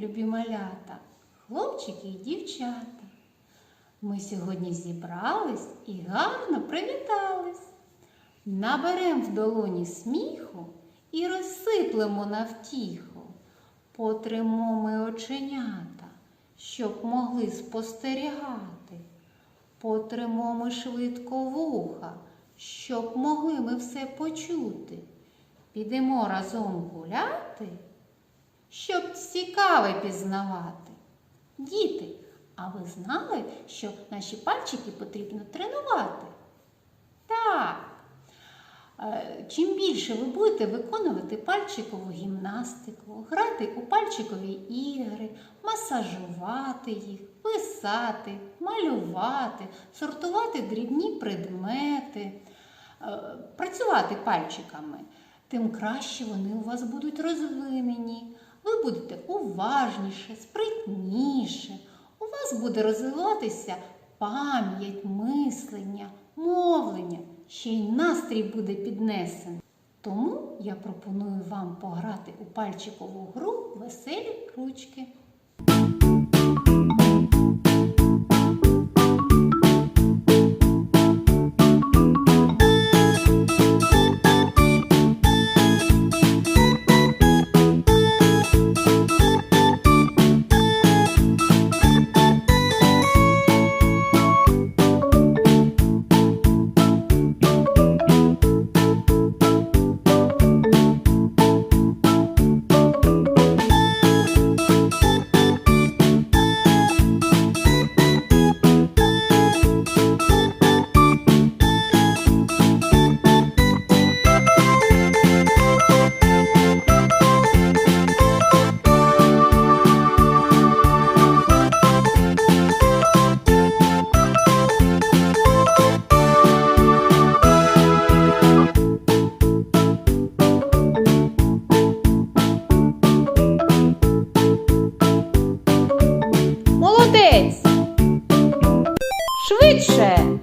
Любі малята, хлопчики і дівчата. Ми сьогодні зібрались і гарно привітались. Наберем в долоні сміху і розсиплемо на втіху. Потримо ми оченята, щоб могли спостерігати. Потримо ми швидко вуха, щоб могли ми все почути. Підемо разом гуляти, щоб цікаве пізнавати. Діти, а ви знали, що наші пальчики потрібно тренувати? Так. Е, Чим більше ви будете виконувати пальчикову гімнастику, грати у пальчикові ігри, масажувати їх, писати, малювати, сортувати дрібні предмети, е, працювати пальчиками, тим краще вони у вас будуть розвинені. Ви будете уважніше, спритніше. У вас буде розвиватися пам'ять, мислення, мовлення, ще й настрій буде піднесений. Тому я пропоную вам пограти у пальчикову гру веселі ручки. швидше.